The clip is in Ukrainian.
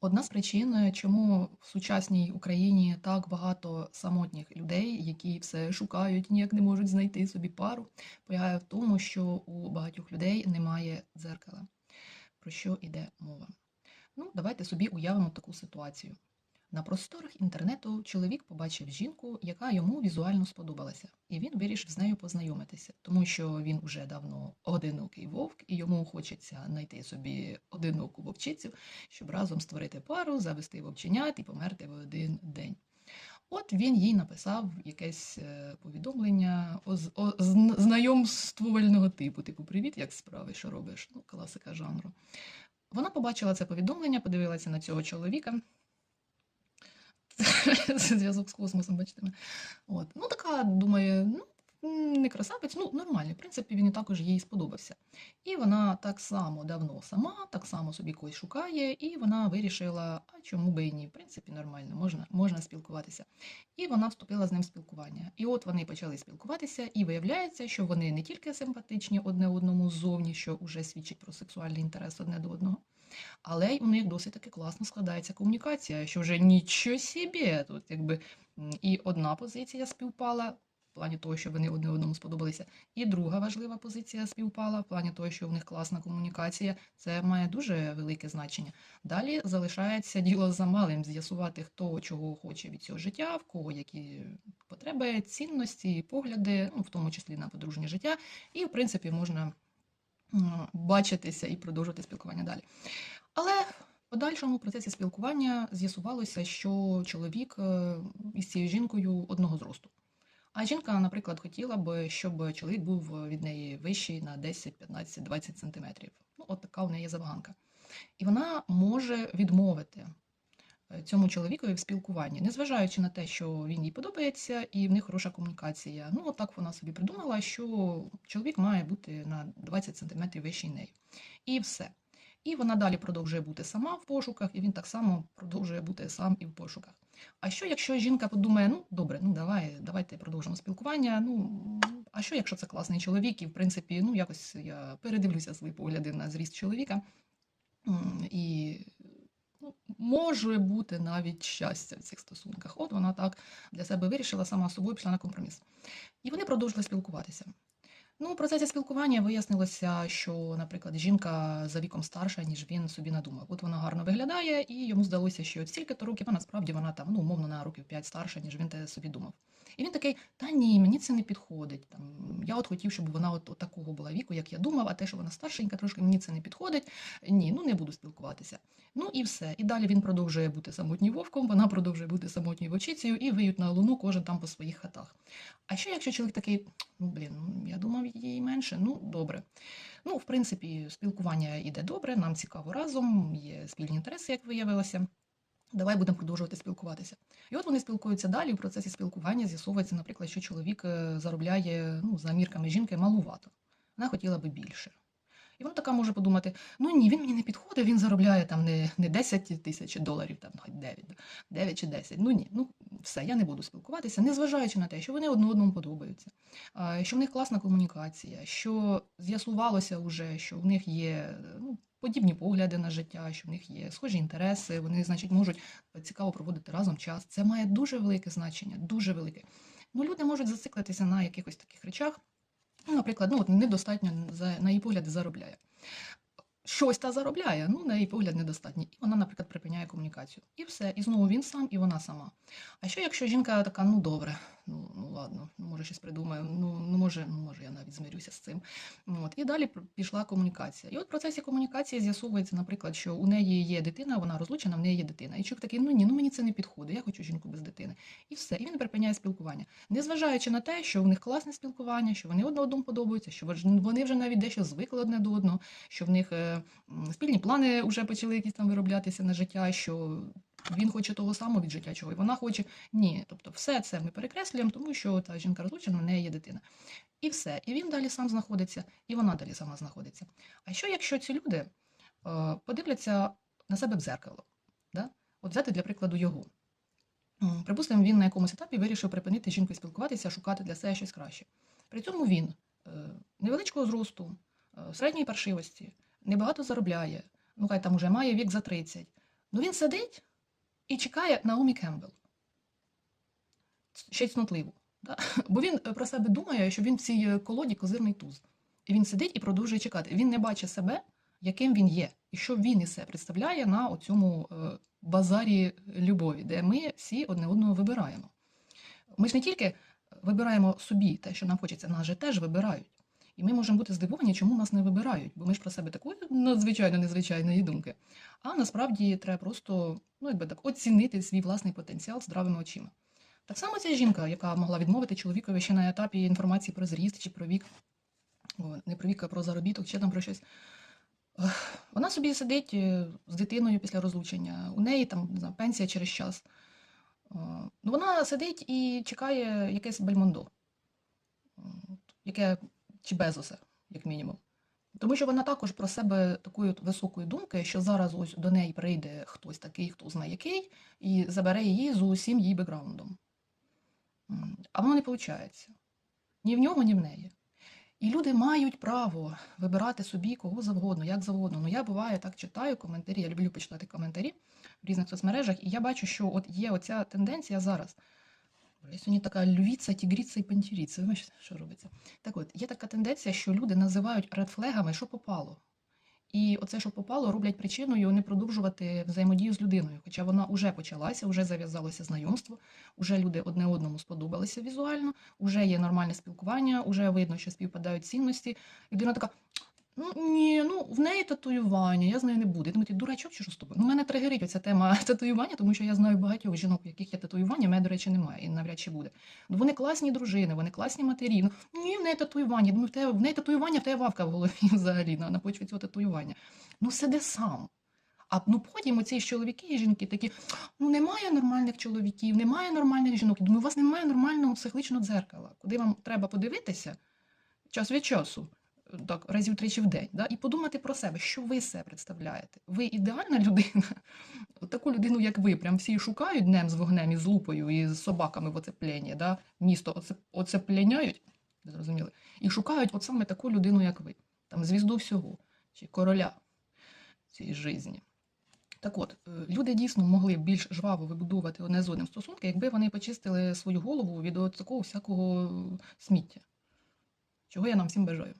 Одна з причин, чому в сучасній Україні так багато самотніх людей, які все шукають, ніяк не можуть знайти собі пару, полягає в тому, що у багатьох людей немає дзеркала. Про що йде мова? Ну, давайте собі уявимо таку ситуацію. На просторах інтернету чоловік побачив жінку, яка йому візуально сподобалася, і він вирішив з нею познайомитися, тому що він уже давно одинокий вовк, і йому хочеться знайти собі одиноку вовчицю, щоб разом створити пару, завести вовченят і померти в один день. От він їй написав якесь е, повідомлення о- зн- знайомствувального типу, типу Привіт, як справи, що робиш? Ну, класика жанру. Вона побачила це повідомлення, подивилася на цього чоловіка. Зв'язок з космосом, бачите. От. Ну, така, думає, ну, не красавець, ну, нормальний. В принципі, він і також їй сподобався. І вона так само давно сама, так само собі когось шукає, і вона вирішила, а чому би і ні? В принципі, нормально, можна, можна спілкуватися. І вона вступила з ним в спілкування. І от вони почали спілкуватися, і виявляється, що вони не тільки симпатичні одне одному ззовні, що вже свідчить про сексуальний інтерес одне до одного. Але у них досить таки класно складається комунікація, що вже нічого собі. Тут якби і одна позиція співпала в плані того, що вони одне одному сподобалися, і друга важлива позиція співпала в плані того, що в них класна комунікація. Це має дуже велике значення. Далі залишається діло за малим з'ясувати, хто чого хоче від цього життя, в кого які потреби, цінності, погляди, ну в тому числі на подружнє життя, і в принципі можна бачитися і продовжувати спілкування далі. Але в подальшому процесі спілкування з'ясувалося, що чоловік е, із цією жінкою одного зросту. А жінка, наприклад, хотіла б, щоб чоловік був від неї вищий на 10, 15, 20 сантиметрів. Ну, от така у неї забаганка. І вона може відмовити цьому чоловікові в спілкуванні, незважаючи на те, що він їй подобається і в них хороша комунікація. Ну, так вона собі придумала, що чоловік має бути на 20 сантиметрів вищий неї. І все. І вона далі продовжує бути сама в пошуках, і він так само продовжує бути сам і в пошуках. А що, якщо жінка подумає, ну добре, ну давай, давайте продовжимо спілкування. Ну а що, якщо це класний чоловік, і в принципі, ну якось я передивлюся свої погляди на зріст чоловіка, і може бути навіть щастя в цих стосунках. От вона так для себе вирішила, сама собою пішла на компроміс. І вони продовжили спілкуватися. Ну, у процесі спілкування вияснилося, що, наприклад, жінка за віком старша, ніж він собі надумав. От вона гарно виглядає, і йому здалося, що стільки-то років, а насправді вона там, ну, умовно, на років 5 старша, ніж він те собі думав. І він такий: та ні, мені це не підходить. Там, я от хотів, щоб вона от, от такого була віку, як я думав, а те, що вона старшенька, трошки мені це не підходить. Ні, ну не буду спілкуватися. Ну і все. І далі він продовжує бути самотнім вовком, вона продовжує бути самотньою вовчицею і виють на луну кожен там по своїх хатах. А що, якщо чоловік такий, ну блін, ну, я думав її менше, ну добре. Ну, в принципі, спілкування йде добре, нам цікаво разом, є спільні інтереси, як виявилося. Давай будемо продовжувати спілкуватися. І от вони спілкуються далі. В процесі спілкування з'ясовується, наприклад, що чоловік е, заробляє ну, за мірками жінки малувато. Вона хотіла би більше. І вона така може подумати: ну ні, він мені не підходить, він заробляє там не, не 10 тисяч доларів, там хоч 9, 9 чи 10. Ну ні, ну все, я не буду спілкуватися, незважаючи на те, що вони одне одному подобаються, що в них класна комунікація, що з'ясувалося вже, що в них є е, ну, подібні погляди на життя, що в них є схожі інтереси, вони, значить, можуть цікаво проводити разом час. Це має дуже велике значення, дуже велике. Ну, люди можуть зациклитися на якихось таких речах. Ну, наприклад, ну, от недостатньо за, на її погляд заробляє. Щось та заробляє, ну, на її погляд недостатньо. І вона, наприклад, припиняє комунікацію. І все. І знову він сам, і вона сама. А що, якщо жінка така, ну добре, ну ладно, ну може щось придумаю, ну, ну може, ну може я навіть змирюся з цим. От. І далі пішла комунікація. І от в процесі комунікації з'ясовується, наприклад, що у неї є дитина, вона розлучена, в неї є дитина. І чоловік такий, ну ні, ну мені це не підходить, я хочу жінку без дитини. І все. І він припиняє спілкування. Незважаючи на те, що в них класне спілкування, що вони одне одному подобаються, що вони вже навіть дещо звикли одне до одного, що в них е, спільні плани вже почали якісь там вироблятися на життя, що він хоче того самого від життя, чого і вона хоче. Ні, тобто все це ми перекреслюємо, тому що та жінка розлучена, в неї є дитина. І все. І він далі сам знаходиться, і вона далі сама знаходиться. А що, якщо ці люди е, подивляться на себе в дзеркало? Да? От взяти для прикладу його. Припустимо, він на якомусь етапі вирішив припинити жінкою спілкуватися, шукати для себе щось краще. При цьому він е, невеличкого зросту, е, середньої паршивості, небагато заробляє, ну хай там уже має вік за 30, Ну він сидить і чекає Наомі Кембл. Ще й. Да? Бо він е, про себе думає, що він в цій е, колоді козирний туз. І він сидить і продовжує чекати. Він не бачить себе, яким він є, і що він із себе представляє на цьому базарі любові, де ми всі одне одного вибираємо. Ми ж не тільки вибираємо собі те, що нам хочеться, нас же теж вибирають. І ми можемо бути здивовані, чому нас не вибирають, бо ми ж про себе такої надзвичайно незвичайної думки. А насправді треба просто ну, якби так, оцінити свій власний потенціал здравими очима. Так само ця жінка, яка могла відмовити чоловікові ще на етапі інформації про зріст чи про вік, не про вік, а про заробіток, чи там про щось. Вона собі сидить е, з дитиною після розлучення. У неї там не знаю, пенсія через час. Ну, вона сидить і чекає якесь бальмондо, О, яке чи Безоса, як мінімум. Тому що вона також про себе такої от високої думки, що зараз ось до неї прийде хтось такий, хто знає який, і забере її з усім її бекграундом. А воно не виходить. Ні в нього, ні в неї. І люди мають право вибирати собі кого завгодно, як завгодно. Ну я буває так читаю коментарі, я люблю почитати коментарі в різних соцмережах, і я бачу, що от є оця тенденція зараз. Я сьогодні така львіця, тігріця і пантіріця. Бачите, що робиться? Так от, є така тенденція, що люди називають редфлегами, що попало. І оце, що попало, роблять причиною не продовжувати взаємодію з людиною. Хоча вона вже почалася, вже зав'язалося знайомство, вже люди одне одному сподобалися візуально, вже є нормальне спілкування, вже видно, що співпадають цінності. І людина така. Ну ні, ну в неї татуювання, я з нею не буду. Я думаю, ти дурачок чи що з тобою? Ну, мене тригерить оця тема татуювання, тому що я знаю багатьох жінок, у яких є татуювання, мене, до речі, немає і навряд чи буде. Ну вони класні дружини, вони класні матері. Ну ні, в неї татуювання. Думаю, в тебе в неї татуювання, в тебе вавка в голові взагалі на, на почві цього татуювання. Ну сиди сам. А ну потім оці чоловіки і жінки такі: ну немає нормальних чоловіків, немає нормальних жінок. Думаю, у вас немає нормального психологічного дзеркала, куди вам треба подивитися час від часу так, разів тричі в день, да? і подумати про себе, що ви себе представляєте. Ви ідеальна людина, таку людину, як ви, прям всі шукають днем з вогнем і з лупою, і з собаками в оцеплення, да? місто оце, оцепленяють, зрозуміли, і шукають от саме таку людину, як ви, там звізду всього, чи короля цієї житті. Так от, е, люди дійсно могли більш жваво вибудовувати одне з одним стосунки, якби вони почистили свою голову від такого всякого сміття. Чого я нам всім бажаю.